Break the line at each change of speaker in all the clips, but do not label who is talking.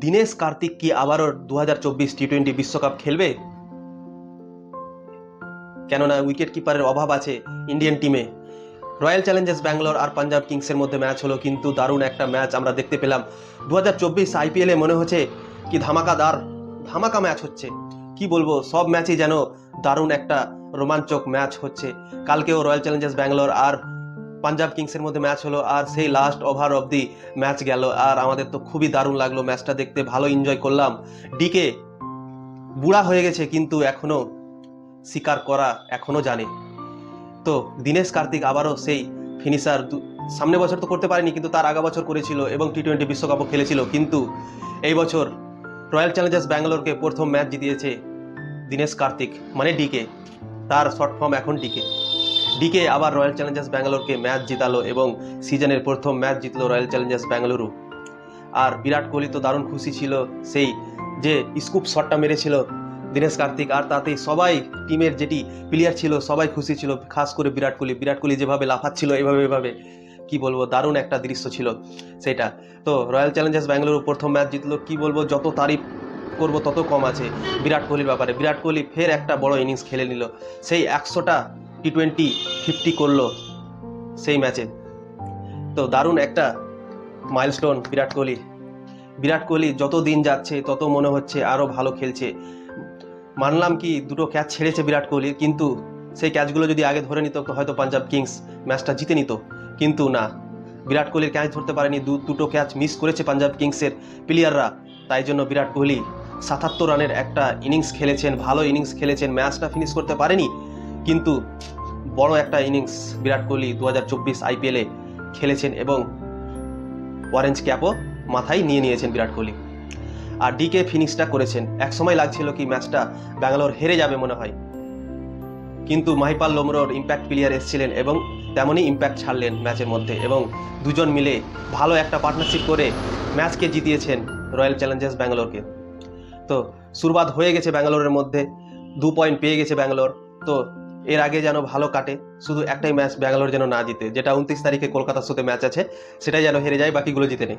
দীনেশ কার্তিক কি আবারও দু হাজার চব্বিশ টি টোয়েন্টি বিশ্বকাপ খেলবে? কেননা উইকেট কিপারের অভাব আছে ইন্ডিয়ান টিমে। রয়্যাল চ্যালেঞ্জার্স ব্যাঙ্গালোর আর পাঞ্জাব কিংসের মধ্যে ম্যাচ হলো কিন্তু দারুণ একটা ম্যাচ আমরা দেখতে পেলাম। দু হাজার চব্বিশ আইপিএলে মনে হচ্ছে কি ধামাকাদার, ধামাকা ম্যাচ হচ্ছে। কি বলব, সব ম্যাচই যেন দারুণ একটা রোমাঞ্চক ম্যাচ হচ্ছে। কালকেও রয়্যাল চ্যালেঞ্জার্স ব্যাঙ্গালোর আর পাঞ্জাব কিংসের মধ্যে ম্যাচ হলো আর সেই last over of the match গেল। আর আমাদের তো খুবই দারুণ লাগল ম্যাচটা দেখতে, ভালো এনজয় করলাম। ডিকে বুড়া হয়ে গেছে কিন্তু এখনও শিকার করা এখনও জানে। তো দীনেশ কার্তিক আবারও সেই ফিনিশার সামনে বছর তো করতে পারেনি কিন্তু তার আগা বছর করেছিল এবং টি টোয়েন্টি বিশ্বকাপও খেলেছিল। কিন্তু এই বছর রয়্যাল চ্যালেঞ্জার্স ব্যাঙ্গালোরকে প্রথম ম্যাচ জিতিয়েছে দীনেশ কার্তিক মানে ডিকে তার শর্ট ফর্ম এখন ডিকে ডিকে আবার রয়্যাল চ্যালেঞ্জার্স ব্যাঙ্গালোরকে ম্যাচ জিতালো এবং সিজনের প্রথম ম্যাচ জিতলো রয়্যাল চ্যালেঞ্জার্স ব্যাঙ্গালুরু। আর বিরাট কোহলি তো দারুণ খুশি ছিল সেই যে স্কুপ শটটা মেরেছিল দীনেশ কার্তিক, আর তাতে সবাই টিমের যেটি প্লেয়ার ছিল সবাই খুশি ছিল, খাস করে বিরাট কোহলি। বিরাট কোহলি যেভাবে লাফাচ্ছিল, এভাবে এভাবে কি বলব, দারুণ একটা দৃশ্য ছিল সেটা। তো রয়্যাল চ্যালেঞ্জার্স ব্যাঙ্গালুরু প্রথম ম্যাচ জিতলো, কি বলব, যত তারিফ করব তত কম আছে বিরাট কোহলির ব্যাপারে। বিরাট কোহলি ফের একটা বড় ইনিংস খেলে নিল। সেই একশোটা টি টোয়েন্টি ফিফটি করল সেই ম্যাচে তো দারুণ একটা মাইলস্টোন বিরাট কোহলি। বিরাট কোহলি যত দিন যাচ্ছে, তত মনে হচ্ছে আরও ভালো খেলছে। মানলাম কি দুটো ক্যাচ ছেড়েছে বিরাট কোহলি, কিন্তু সেই ক্যাচগুলো যদি আগে ধরে নিত, হয়তো পাঞ্জাব কিংস ম্যাচটা জিতে নিত। কিন্তু না, বিরাট কোহলির ক্যাচ ধরতে পারেনি। দু, দুটো ক্যাচ মিস করেছে পাঞ্জাব কিংসের প্লেয়াররা তাই জন্য বিরাট কোহলি সাতাত্তর রানের একটা ইনিংস খেলেছেন, ভালো ইনিংস খেলেছেন ম্যাচটা ফিনিশ করতে পারেনি। কিন্তু বড় একটা ইনিংস বিরাট কোহলি দু হাজার চব্বিশ আইপিএলে খেলেছেন এবং অরেঞ্জ ক্যাপও মাথায় নিয়ে নিয়েছেন বিরাট কোহলি। আর ডিকে ফিনিশটা করেছেন। এক সময় লাগছিল কি ম্যাচটা ব্যাঙ্গালোর হেরে যাবে মনে হয়। কিন্তু মাহিপাল লোমরোর ইম্প্যাক্ট প্লেয়ার এসেছিলেন এবং তেমনই ইম্প্যাক্ট ছাড়লেন ম্যাচের মধ্যে এবং দুজন মিলে ভালো একটা পার্টনারশিপ করে ম্যাচকে জিতিয়েছেন রয়্যাল চ্যালেঞ্জার্স ব্যাঙ্গালোরকে। তো শুরুবাত হয়ে গেছে ব্যাঙ্গালোরের মধ্যে, দু পয়েন্ট পেয়ে গেছে ব্যাঙ্গালোর। তো এর আগে যেন ভালো কাটে, শুধু একটাই ম্যাচ ব্যাঙ্গালোর যেন না জিতে, যেটা উনত্রিশ তারিখে কলকাতার সাথে ম্যাচ আছে, সেটাই যেন হেরে যায়, বাকিগুলো জিতে নেই।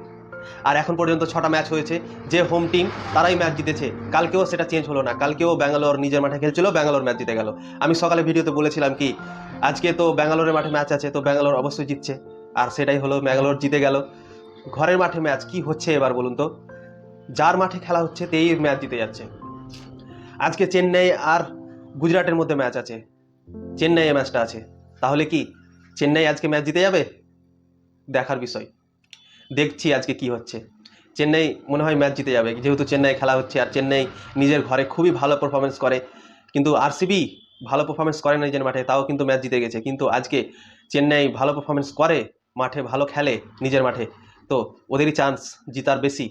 আর এখন পর্যন্ত ছটা ম্যাচ হয়েছে, যে হোম টিম তারাই ম্যাচ জিতেছে, কালকেও সেটা চেঞ্জ হলো না, কালকেও ব্যাঙ্গালোর নিজের মাঠে খেলছিল, ব্যাঙ্গালোর ম্যাচ জিতে গেল। আমি সকালে ভিডিওতে বলেছিলাম কি, আজকে তো ব্যাঙ্গালোরের মাঠে ম্যাচ আছে, তো ব্যাঙ্গালোর অবশ্যই জিতছে। আর সেটাই হলো, ব্যাঙ্গালোর জিতে গেল। ঘরের মাঠে ম্যাচ কি হচ্ছে এবার বলুন তো? যার মাঠে খেলা হচ্ছে, তেই ম্যাচ জিতে যাচ্ছে। আজকে চেন্নাই আর গুজরাটের মধ্যে ম্যাচ আছে। চেন্নাইয়ে ম্যাচটা আছে। তাহলে কি? চেন্নাই আজকে ম্যাচ জিতে যাবে? দেখার বিষয়। দেখছি আজকে কি হচ্ছে। চেন্নাই মনে হয় ম্যাচ জিতে যাবে। যেহেতু চেন্নাই খেলা হচ্ছে আর চেন্নাই নিজের ঘরে খুবই ভালো পারফরমেন্স করে, কিন্তু আরসিবি ভালো পারফরমেন্স করে না নিজের মাঠে, তাও কিন্তু ম্যাচ জিতে গেছে। কিন্তু আজকে চেন্নাই ভালো পারফরমেন্স করে, মাঠে ভালো খেলে নিজের মাঠে। তো ওদেরই চান্স জিতার বেশি।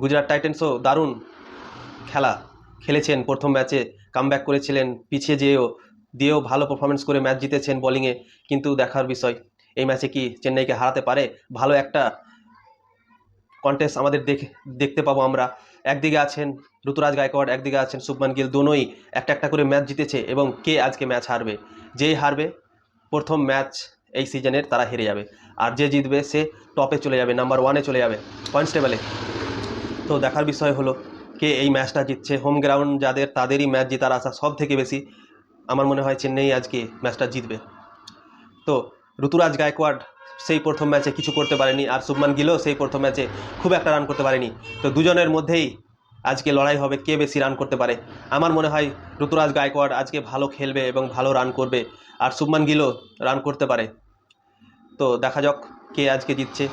গুজরাট টাইটেন্সও দারুণ খেলা খেলেছেন। প্রথম ম্যাচে কামব্যাক করেছিলেন, পিছিয়ে যেয়েও দিয়েও ভালো পারফরমেন্স করে ম্যাচ জিতেছেন বোলিংয়ে কিন্তু দেখার বিষয়, এই ম্যাচে কি চেন্নাইকে হারাতে পারে? ভালো একটা কন্টেস্ট আমাদের দেখে, দেখতে পাবো আমরা। একদিকে আছেন ঋতুরাজ গায়কোয়াড়, একদিকে আছেন শুভমান গিল, দোনোই একটা একটা করে ম্যাচ জিতেছে এবং কে আজকে ম্যাচ হারবে? যেই হারবে, প্রথম ম্যাচ এই সিজনের তারা হেরে যাবে। আর যে জিতবে, সে টপে চলে যাবে নাম্বার ওয়ানে চলে যাবে পয়েন্টস টেবলে তো দেখার বিষয় হলো, কে এই ম্যাচটা জিতছে? হোম গ্রাউন্ড যাদের, তাদেরই ম্যাচ জেতার আশা সব থেকে বেশি। আমার মনে হয় চেন্নাই আজকে ম্যাচটা জিতবে। তো ঋতুরাজ গায়কোয়াড় সেই প্রথম ম্যাচে কিছু করতে পারেনি আর শুভমান গিলও সেই প্রথম ম্যাচে খুব একটা রান করতে পারেনি। তো দুজনের মধ্যেই আজকে লড়াই হবে কে বেশি রান করতে পারে। আমার মনে হয় ঋতুরাজ গায়কোয়াড় আজকে ভালো খেলবে এবং ভালো রান করবে আর শুভমান গিলও রান করতে পারে। তো দেখা যাক কে আজকে জিতছে।